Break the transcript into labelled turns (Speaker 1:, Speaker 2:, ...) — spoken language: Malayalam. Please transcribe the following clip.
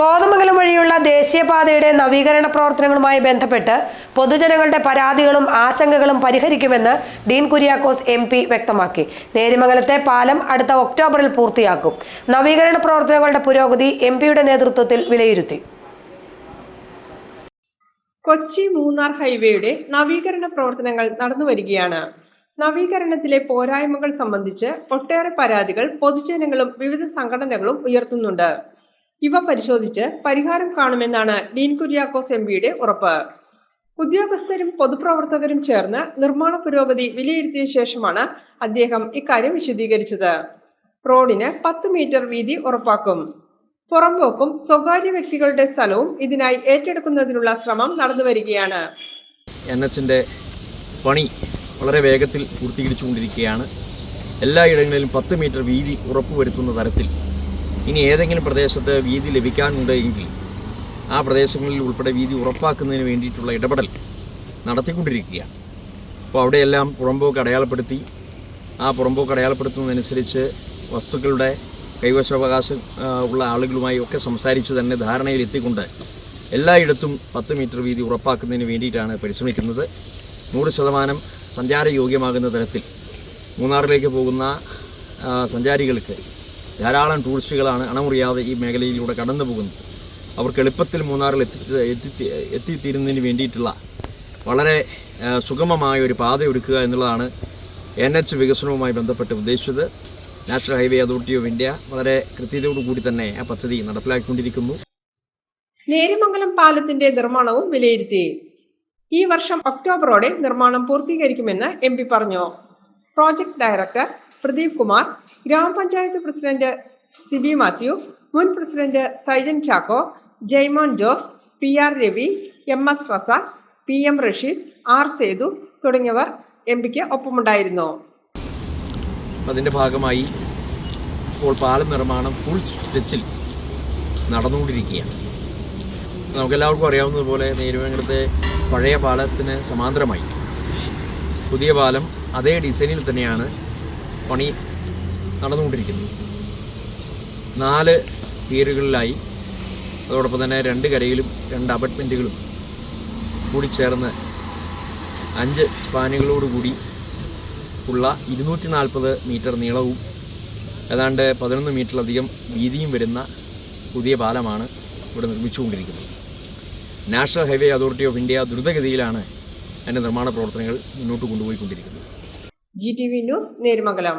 Speaker 1: കോതമംഗലം വഴിയുള്ള ദേശീയപാതയുടെ നവീകരണ പ്രവർത്തനങ്ങളുമായി ബന്ധപ്പെട്ട് പൊതുജനങ്ങളുടെ പരാതികളും ആശങ്കകളും പരിഹരിക്കുമെന്ന് ഡീൻ കുര്യാക്കോസ് എം പി വ്യക്തമാക്കി. നേരിമംഗലത്തെ പാലം അടുത്ത ഒക്ടോബറിൽ പൂർത്തിയാക്കും. നവീകരണ പ്രവർത്തനങ്ങളുടെ പുരോഗതി എം പിയുടെ നേതൃത്വത്തിൽ വിലയിരുത്തി.
Speaker 2: കൊച്ചി മൂന്നാർ ഹൈവേയുടെ നവീകരണ പ്രവർത്തനങ്ങൾ നടന്നുവരികയാണ് നവീകരണത്തിലെ പോരായ്മകൾ സംബന്ധിച്ച് ഒട്ടേറെ പരാതികൾ പൊതുജനങ്ങളും വിവിധ സംഘടനകളും ഉയർത്തുന്നുണ്ട്. ഇവ പരിശോധിച്ച് പരിഹാരം കാണുമെന്നാണ് ഡീൻ കുര്യാക്കോസ് എം പിയുടെ ഉറപ്പ്. ഉദ്യോഗസ്ഥരും പൊതുപ്രവർത്തകരും ചേർന്ന് നിർമ്മാണ പുരോഗതി വിലയിരുത്തിയ ശേഷമാണ് അദ്ദേഹം ഇക്കാര്യം വിശദീകരിച്ചത്. റോഡിന് പത്ത് മീറ്റർ വീതി ഉറപ്പാക്കും. പുറമ്പോക്കും സ്വകാര്യ വ്യക്തികളുടെ സ്ഥലവും ഇതിനായി ഏറ്റെടുക്കുന്നതിനുള്ള ശ്രമം നടന്നുവരികയാണ്.
Speaker 3: എൻ എച്ചിന്റെ പണി വളരെ വേഗത്തിൽ പൂർത്തീകരിച്ചുകൊണ്ടിരിക്കുകയാണ്. എല്ലായിടങ്ങളിലും പത്ത് മീറ്റർ വീതി ഉറപ്പുവരുത്തുന്ന തരത്തിൽ ഇനി ഏതെങ്കിലും പ്രദേശത്ത് വീതി ലഭിക്കാനുണ്ട് എങ്കിൽ ആ പ്രദേശങ്ങളിൽ ഉൾപ്പെടെ വീതി ഉറപ്പാക്കുന്നതിന് വേണ്ടിയിട്ടുള്ള ഇടപെടൽ നടത്തിക്കൊണ്ടിരിക്കുകയാണ്. അപ്പോൾ അവിടെയെല്ലാം പുറമ്പോക്ക് അടയാളപ്പെടുത്തി. ആ പുറമ്പോക്ക് അടയാളപ്പെടുത്തുന്നതനുസരിച്ച് വസ്തുക്കളുടെ കൈവശാവകാശം ഉള്ള ആളുകളുമായി ഒക്കെ സംസാരിച്ച് തന്നെ ധാരണയിൽ എത്തിക്കൊണ്ട് എല്ലായിടത്തും പത്ത് മീറ്റർ വീതി ഉറപ്പാക്കുന്നതിന് വേണ്ടിയിട്ടാണ് പരിശ്രമിക്കുന്നത്. നൂറ് ശതമാനം സഞ്ചാരയോഗ്യമാകുന്ന തരത്തിൽ മൂന്നാറിലേക്ക് പോകുന്ന സഞ്ചാരികൾക്ക് ധാരാളം ടൂറിസ്റ്റുകളാണ് അണമുറിയാതെ ഈ മേഖലയിലൂടെ കടന്നു പോകുന്നത്. അവർക്ക് എളുപ്പത്തിൽ മൂന്നാറിൽ എത്തി എത്തി എത്തിത്തീരുന്നതിന് വേണ്ടിയിട്ടുള്ള വളരെ സുഗമമായ ഒരു പാത ഒരുക്കുക എന്നുള്ളതാണ് എൻ എച്ച് വികസനവുമായി ബന്ധപ്പെട്ട് ഉദ്ദേശിച്ചത്. National highway authority of India വളരെ കൃത്യതയോടു കൂടി തന്നെ ആ പദ്ധതി നടപ്പിലാക്കിക്കൊണ്ടിരിക്കുന്നു.
Speaker 2: നേരിമംഗലം പാലത്തിന്റെ നിർമ്മാണവും വിലയിരുത്തി. ഈ വർഷം ഒക്ടോബറോടെ നിർമ്മാണം പൂർത്തീകരിക്കുമെന്ന് എം പറഞ്ഞു. പ്രോജക്ട് ഡയറക്ടർ പ്രദീപ് കുമാർ ഗ്രാമപഞ്ചായത്ത് പ്രസിഡന്റ് സിബി മാത്യു മുൻ president Saijan Chacko Jaimon Jose P R Ravi M S Razak P M Rasheed R Sethu തുടങ്ങിയവർ എം പിക്ക് ഒപ്പമുണ്ടായിരുന്നു.
Speaker 3: അതിന്റെ ഭാഗമായി ഇപ്പോൾ പാലം നിർമ്മാണം ഫുൾ സ്റ്റെച്ചിൽ നടന്നുകൊണ്ടിരിക്കുകയാണ്. നമുക്കെല്ലാവർക്കും അറിയാവുന്നതുപോലെ നേരുവേങ്കടത്തെ പഴയ പാലത്തിന് സമാന്തരമായി. പുതിയ പാലം അതേ ഡിസൈനിൽ തന്നെയാണ് പണി നടന്നുകൊണ്ടിരിക്കുന്നത് നാല് പേരുകളിലായി. അതോടൊപ്പം തന്നെ രണ്ട് കരയിലും രണ്ട് അപ്പാർട്ട്മെന്റുകളും കൂടി ചേർന്ന് അഞ്ച് സ്പാനുകളോടുകൂടി ഉള്ള ഇരുന്നൂറ്റി നാൽപ്പത് മീറ്റർ നീളവും ഏതാണ്ട് പതിനൊന്ന് മീറ്ററിലധികം വീതിയും വരുന്ന പുതിയ പാലമാണ് ഇവിടെ നിർമ്മിച്ചുകൊണ്ടിരിക്കുന്നത്. National highway authority of India ദ്രുതഗതിയിലാണ് അതിന്റെ നിർമ്മാണ പ്രവർത്തനങ്ങൾ മുന്നോട്ട് കൊണ്ടുപോയിക്കൊണ്ടിരിക്കുന്നത്.
Speaker 2: G T V news Neriyamangalam